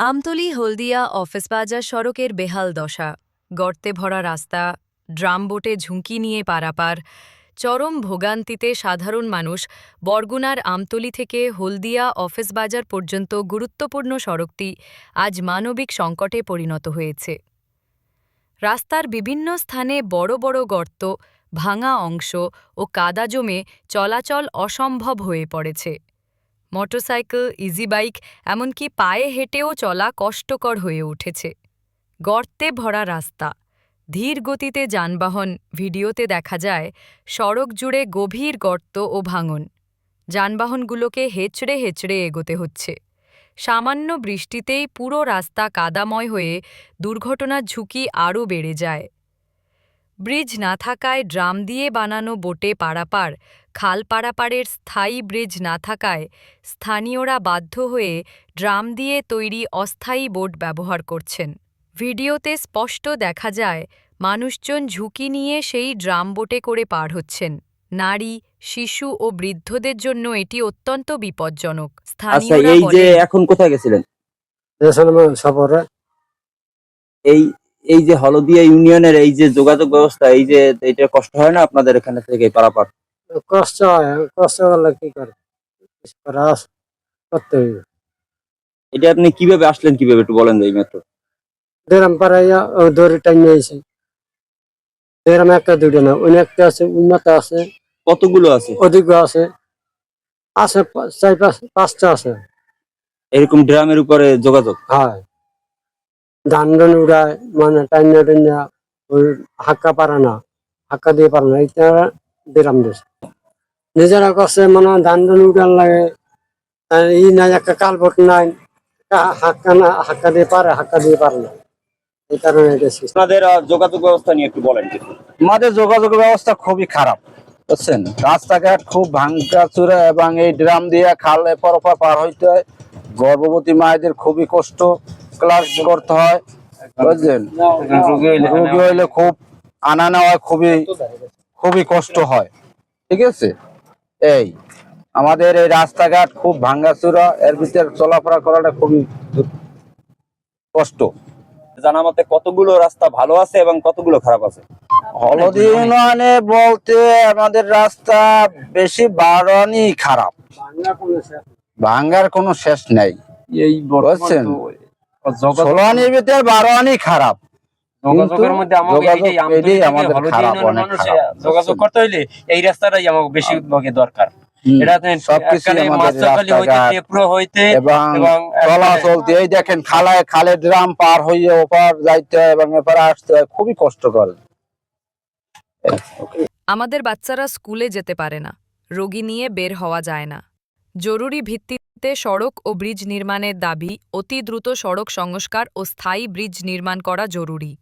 আমতলী হলদিয়া office বাজার সড়কের বেহাল দশা। গর্তে ভরা রাস্তা ড্রাম বোটে ঝুঁকি নিয়ে পারাপার, চরম ভোগান্তিতে সাধারণ মানুষ বরগুনার আমতলি থেকে হলদিয়া অফিস বাজার পর্যন্ত গুরুত্বপূর্ণ সড়কটি আজ মানবিক সংকটে পরিণত হয়েছে। রাস্তার বিভিন্ন স্থানে বড় বড় গর্ত, ভাঙা অংশ ও কাদা জমে চলাচল অসম্ভব হয়ে পড়েছে। মোটরসাইকেল, ইজি বাইক, এমনকি পায়ে হেঁটেও চলা কষ্টকর হয়ে উঠেছে। গর্তে ভরা রাস্তা। ধীর গতিতে যানবাহন, ভিডিওতে দেখা যায়, সড়ক জুড়ে গভীর গর্ত ও ভাঙন। যানবাহনগুলোকে হেঁচড়ে হেঁচড়ে এগোতে হচ্ছে। সামান্য বৃষ্টিতেই পুরো রাস্তা কাদাময় হয়ে দুর্ঘটনার ঝুঁকি আরও বেড়ে যায়। ব্রিজ না থাকায় ড্রাম দিয়ে বানানো বোটে পারাপার খাল পারাপারের স্থায়ী ব্রিজ না থাকায় স্থানীয়রা বাধ্য হয়ে ড্রাম দিয়ে তৈরি অস্থায়ী বোট ব্যবহার করছেন। ভিডিওতে স্পষ্ট দেখা যায় মানুষজন ঝুঁকি নিয়ে সেই ড্রাম বোটে করে পার হচ্ছেন। নারী শিশু ও বৃদ্ধদের জন্য এটি অত্যন্ত বিপজ্জনক। আচ্ছা এই যে এখন কোথায় গেছিলেন? সফরে এই এই যে হলদিয়া ইউনিয়নের এই যে যোগাযোগ ব্যবস্থা এই যে এটা কষ্ট হয় না আপনাদের এখানে থেকে পারাপার? কষ্ট হয় কষ্ট করলে কি করে কিছু করতে হইবে। এটা আপনি কীভাবে আসলেন কীভাবে একটু বলেন এই মাত্র দেরাম পাড়াইয়া দড়ি টাইমে আইছে। দেরাম একটা দুটো না অন্য একটা আছে উন্নত আছে। কতগুলো আছে? অধিক আছে। আছে চার পাঁচ পাঁচটা আছে। এরকম ড্রামের উপরে যোগাযোগ? হয়। ধান ধান উড়ায় মানে টাইনা টাইনা ওই হাক্কা পারে না হাক্কা দিয়ে পারে না এটা দেরাম দিছে। নিজেরা করছে মানে ধান ধান উড়ান লাগে ই নাই একটা কালবট নাই হাক্কা না হাক্কা দিয়ে পারে হাক্কা দিয়ে পারে না। এই কারণে গেছি আপনাদের যোগাযোগ ব্যবস্থা নিয়ে একটু বলেন কিছু। আমাদের যোগাযোগ ব্যবস্থা খুবই খারাপ বুঝছেন? রাস্তাঘাট খুব ভাঙ্গা চূড়া এবং এই ড্রাম দিয়ে খাল এপার ওপার পার হইতে হয়। গর্ভবতী মায়েদের খুবই কষ্ট ক্লাস করতে হয় বুঝলেন? রোগী হইলে খুব আনা নেওয়া খুবই খুবই কষ্ট হয়। ঠিক আছে? এই আমাদের এই রাস্তাঘাট খুব ভাঙ্গাচুরা এর ভিতরে চলাফেরা করাটা খুবই কষ্ট। জানা মতে কতগুলো রাস্তা ভালো আছে এবং কতগুলো খারাপ আছে? হলদি ইউনিয়নে বলতে আমাদের রাস্তা বেশি বারণই খারাপ। ভাঙ্গার কোনো শেষ নাই। এই বুঝছেন? যোগাযোগ ষোলো ভিতরে বারো আনি খারাপ। যোগাযোগের মধ্যে আমাকে যোগাযোগ এটাই আমতলী এটাই থেকে আমাদের খারাপ, অনেক যোগাযোগ করতে হইলে এই রাস্তাটাই আমাকে বেশি ভাগে দরকার। হুম, এটা সবকিছুই এখানে আমাদের মাছাকালি হইতে রাস্তাঘাট টেপরো হইতে এবং এবং চলাচলতে এই দেখেন খালায় খালে ড্রাম পার হইয়ে ওপার যাইতে হয় এবং এপারে আসতে হয় খুবই কষ্টকর। আমাদের বাচ্চারা স্কুলে যেতে পারে না রোগী নিয়ে বের হওয়া যায় না। জরুরি ভিত্তিতে সড়ক ও ব্রিজ নির্মাণের দাবি অতি দ্রুত সড়ক সংস্কার ও স্থায়ী ব্রিজ নির্মাণ করা জরুরি।